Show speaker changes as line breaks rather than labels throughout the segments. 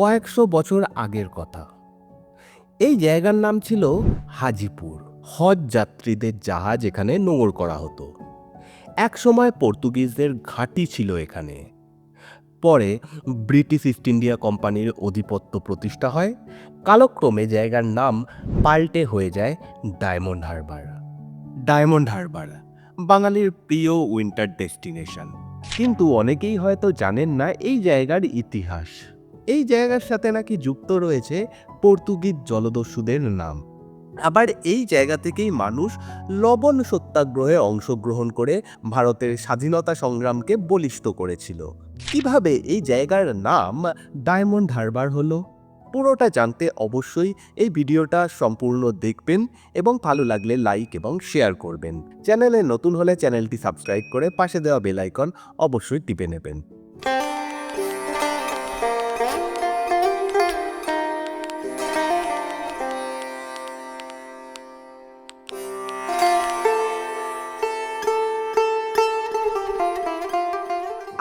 কয়েকশো বছর আগের কথা। এই জায়গার নাম ছিল হাজিপুর। হজ যাত্রীদের জাহাজ এখানে নোঙর করা হতো। একসময় পর্তুগিজদের ঘাঁটি ছিল এখানে। পরে ব্রিটিশ ইস্ট ইন্ডিয়া কোম্পানির অধিপত্য প্রতিষ্ঠা হয়। কালক্রমে জায়গার নাম পাল্টে হয়ে যায় ডায়মন্ড হারবার। ডায়মন্ড হারবার, বাঙালির প্রিয় উইন্টার ডেস্টিনেশন। কিন্তু অনেকেই হয়তো জানেন না এই জায়গার ইতিহাস। এই জায়গার সাথে নাকি যুক্ত রয়েছে পর্তুগিজ জলদস্যুদের নাম। আবার এই জায়গা থেকেই মানুষ লবণ সত্যাগ্রহে অংশগ্রহণ করে ভারতের স্বাধীনতা সংগ্রামকে বলিষ্ঠ করেছিল। কীভাবে এই জায়গার নাম ডায়মন্ড হারবার হলো? পুরোটা জানতে অবশ্যই এই ভিডিওটা সম্পূর্ণ দেখবেন এবং ভালো লাগলে লাইক এবং শেয়ার করবেন। চ্যানেলে নতুন হলে চ্যানেলটি সাবস্ক্রাইব করে পাশে দেওয়া বেল আইকন অবশ্যই টিপে নেবেন।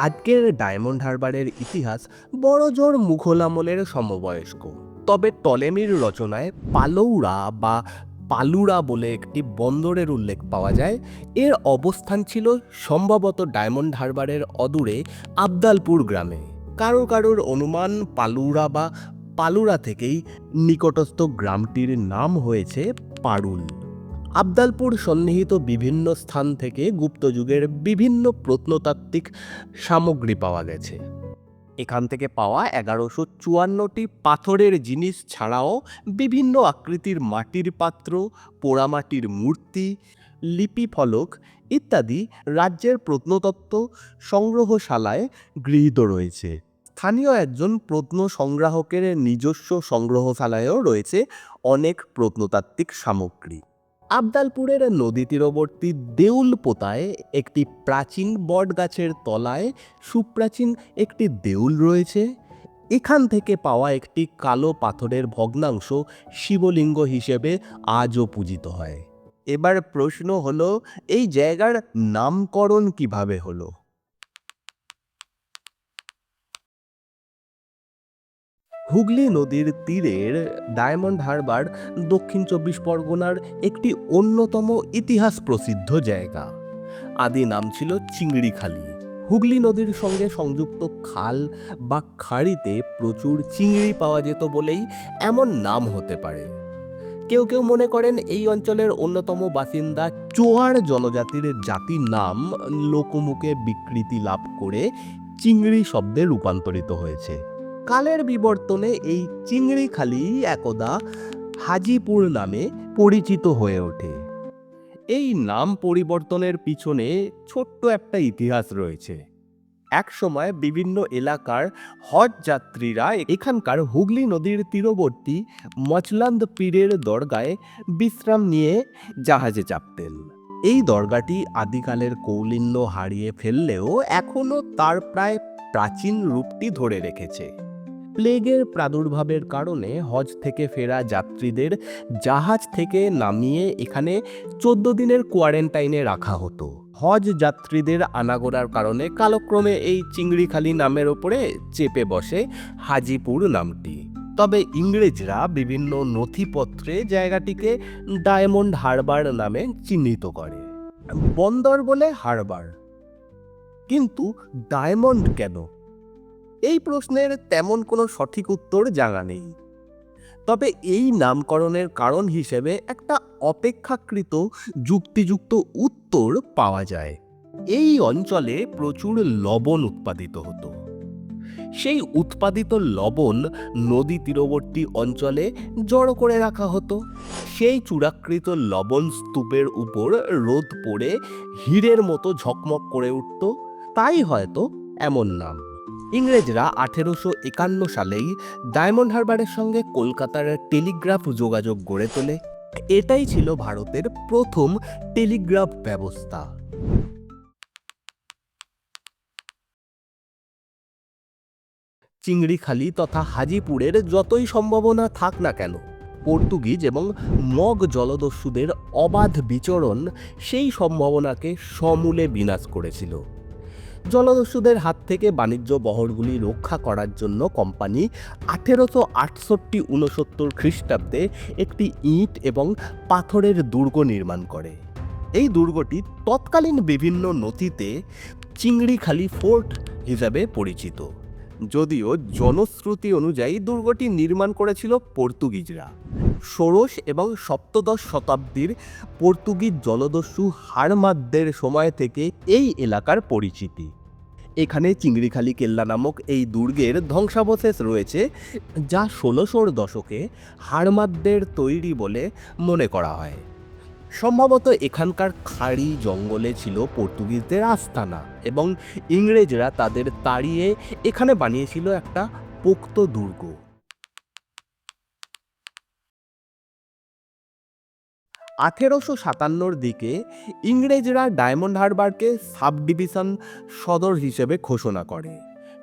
আজকের ডায়মন্ড হারবারের ইতিহাস বড়জোর মুঘল আমলের সমবয়স্ক। তবে টলেমির রচনায় পালৌরা বা পালুরা বলে একটি বন্দরের উল্লেখ পাওয়া যায়। এর অবস্থান ছিল সম্ভবত ডায়মন্ড হারবারের অদূরে আবদালপুর গ্রামে। কারও কারোর অনুমান পালুরা বা পালুরা থেকেই নিকটস্থ গ্রামটির নাম হয়েছে পারুল। আবদালপুর সন্নিহিত বিভিন্ন স্থান থেকে গুপ্তযুগের বিভিন্ন প্রত্নতাত্ত্বিক সামগ্রী পাওয়া গেছে। এখান থেকে পাওয়া এগারোশো চুয়ান্নটি পাথরের জিনিস ছাড়াও বিভিন্ন আকৃতির মাটির পাত্র, পোড়ামাটির মূর্তি লিপি ফলক ইত্যাদি রাজ্যের প্রত্নতত্ত্ব সংগ্রহশালায় গৃহীত রয়েছে। স্থানীয় একজন প্রত্ন সংগ্রাহকের নিজস্ব সংগ্রহশালায়ও রয়েছে অনেক প্রত্নতাত্ত্বিক সামগ্রী। আবদালপুরের নদী তীরবর্তী দেউল পোতায় একটি প্রাচীন বটগাছের তলায় সুপ্রাচীন একটি দেউল রয়েছে। এখান থেকে পাওয়া একটি কালো পাথরের ভগ্নাংশ শিবলিঙ্গ হিসেবে আজও পূজিত হয়। এবার প্রশ্ন হলো, এই জায়গার নামকরণ কীভাবে হলো? হুগলি নদীর তীরের ডায়মন্ড হারবার দক্ষিণ চব্বিশ পরগনার একটি অন্যতম ইতিহাস প্রসিদ্ধ জায়গা। আদি নাম ছিল চিংড়িখালি। হুগলি নদীর সঙ্গে সংযুক্ত খাল বা খাড়িতে প্রচুর চিংড়ি পাওয়া যেত বলেই এমন নাম হতে পারে। কেউ কেউ মনে করেন এই অঞ্চলের অন্যতম বাসিন্দা চোয়ার জনজাতির জাতির নাম লোকমুখে বিকৃতি লাভ করে চিংড়ি শব্দে রূপান্তরিত হয়েছে। কালের বিবর্তনে এই চিংড়িখালি একদা হাজিপুর নামে পরিচিত হয়ে ওঠে। এই নাম পরিবর্তনের পিছনে ছোট্ট একটা ইতিহাস রয়েছে। একসময় বিভিন্ন এলাকার হজ যাত্রীরা এখানকার হুগলি নদীর তীরবর্তী মচলান্দ পীরের দরগায় বিশ্রাম নিয়ে জাহাজে চাপতেন। এই দরগাটি আদিকালের কৌলিন্য হারিয়ে ফেললেও এখনও তার প্রায় প্রাচীন রূপটি ধরে রেখেছে। প্লেগের প্রাদুর্ভাবের কারণে হজ থেকে ফেরা যাত্রীদের জাহাজ থেকে নামিয়ে এখানে চোদ্দ দিনের কোয়ারেন্টাইনে রাখা হতো। হজ যাত্রীদের আনাগোনার কারণে কালক্রমে এই চিংড়িখালি নামের ওপরে চেপে বসে হাজিপুর নামটি। তবে ইংরেজরা বিভিন্ন নথিপত্রে জায়গাটিকে ডায়মন্ড হারবার নামে চিহ্নিত করে। বন্দর বলে হারবার। কিন্তু ডায়মন্ড কেন? এই প্রশ্নের তেমন কোনো সঠিক উত্তর জানা নেই। তবে এই নামকরণের কারণ হিসেবে একটা অপেক্ষাকৃত যুক্তিযুক্ত উত্তর পাওয়া যায়। এই অঞ্চলে প্রচুর লবণ উৎপাদিত হতো। সেই উৎপাদিত লবণ নদী তীরবর্তী অঞ্চলে জড়ো করে রাখা হতো। সেই চূড়াকৃত লবণ স্তূপের উপর রোদ পড়ে হীরের মতো ঝকমক করে উঠত। তাই হয়তো এমন নাম। ইংরেজরা আঠেরোশো একান্ন সালেই ডায়মন্ড হারবারের সঙ্গে কলকাতার টেলিগ্রাফ যোগাযোগ গড়ে তোলে। এটাই ছিল ভারতের প্রথম টেলিগ্রাফ ব্যবস্থা। চিংড়িখালি তথা হাজিপুরের যতই সম্ভাবনা থাক না কেন, পর্তুগিজ এবং মগ জলদস্যুদের অবাধ বিচরণ সেই সম্ভাবনাকে সমূলে বিনাশ করেছিল। জলদস্যুদের হাত থেকে বাণিজ্য বহরগুলি রক্ষা করার জন্য কোম্পানি আঠেরোশো আটষট্টি উনসত্তর খ্রিস্টাব্দে একটি ইট এবং পাথরের দুর্গ নির্মাণ করে। এই দুর্গটি তৎকালীন বিভিন্ন নথিতে চিংড়িখালি ফোর্ট হিসাবে পরিচিত। যদিও জনশ্রুতি অনুযায়ী দুর্গটি নির্মাণ করেছিল পর্তুগিজরা। ষোড়শ এবং সপ্তদশ শতাব্দীর পর্তুগিজ জলদস্যু হারমাদদের সময় থেকে এই এলাকার পরিচিতি। এখানে চিংড়িখালি কেল্লা নামক এই দুর্গের ধ্বংসাবশেষ রয়েছে, যা ষোলোশোর দশকে হারমাদদের তৈরি বলে মনে করা হয়। সম্ভবত এখানকার খাড়ি জঙ্গলে ছিল পর্তুগিজদের আস্তানা এবং ইংরেজরা তাদের তাড়িয়ে এখানে বানিয়েছিল একটা পোক্ত দুর্গ। আঠেরোশো সাতান্নর দিকে ইংরেজরা ডায়মন্ড হারবারকে সাব ডিভিশন সদর হিসেবে ঘোষণা করে।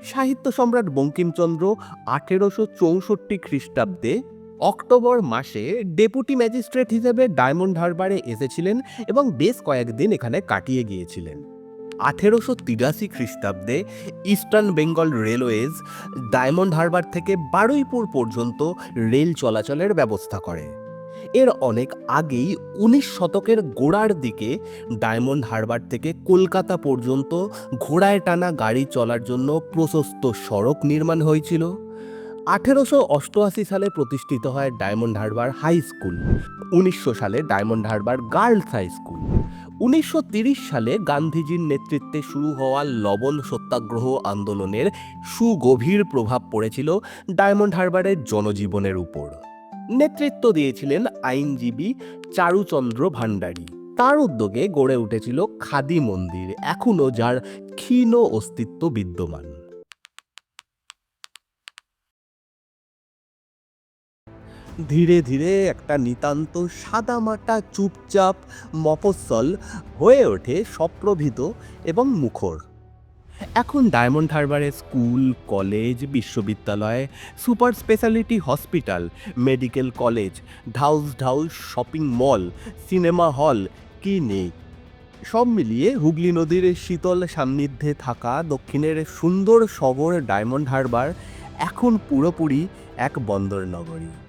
সাহিত্য সম্রাট বঙ্কিমচন্দ্র আঠেরোশো চৌষট্টি খ্রিস্টাব্দে অক্টোবর মাসে ডেপুটি ম্যাজিস্ট্রেট হিসেবে ডায়মন্ড হারবারে এসেছিলেন এবং বেশ কয়েকদিন এখানে কাটিয়ে গিয়েছিলেন। আঠেরোশো তিরাশি খ্রিস্টাব্দে Eastern Bengal railways Diamond Harbour থেকে বারুইপুর পর্যন্ত রেল চলাচলের ব্যবস্থা করে। এর অনেক আগেই উনিশ শতকের গোড়ার দিকে ডায়মন্ড হারবার থেকে কলকাতা পর্যন্ত ঘোড়ায় টানা গাড়ি চলার জন্য প্রশস্ত সড়ক নির্মাণ হয়েছিল। আঠেরোশো অষ্টআশি সালে প্রতিষ্ঠিত হয় ডায়মন্ড হারবার হাই স্কুল। উনিশশো সালে Diamond Harbour girls high school. উনিশশো সালে গান্ধীজির নেতৃত্বে শুরু হওয়া লবণ সত্যাগ্রহ আন্দোলনের সুগভীর প্রভাব পড়েছিল ডায়মন্ড হারবারের জনজীবনের উপর। নেতৃত্ব দিয়েছিলেন আইনজীবী চারুচন্দ্র ভান্ডারী তার উদ্যোগে গড়ে উঠেছিল খাদি মন্দির এখনও যার ক্ষীণ অস্তিত্ব বিদ্যমান। ধীরে ধীরে একটা নিতান্ত সাদামাটা চুপচাপ মফস্বল হয়ে ওঠে সপ্রভিত এবং মুখর। এখন ডায়মন্ড হারবারে স্কুল, কলেজ, বিশ্ববিদ্যালয়, super speciality hospital, medical college, ঢাউস ঢাউস শপিং মল, সিনেমা হল, কি নেই? সব মিলিয়ে হুগলি নদীর শীতল সান্নিধ্যে থাকা দক্ষিণের সুন্দর শহর ডায়মন্ড হারবার এখন পুরোপুরি এক বন্দর নগরী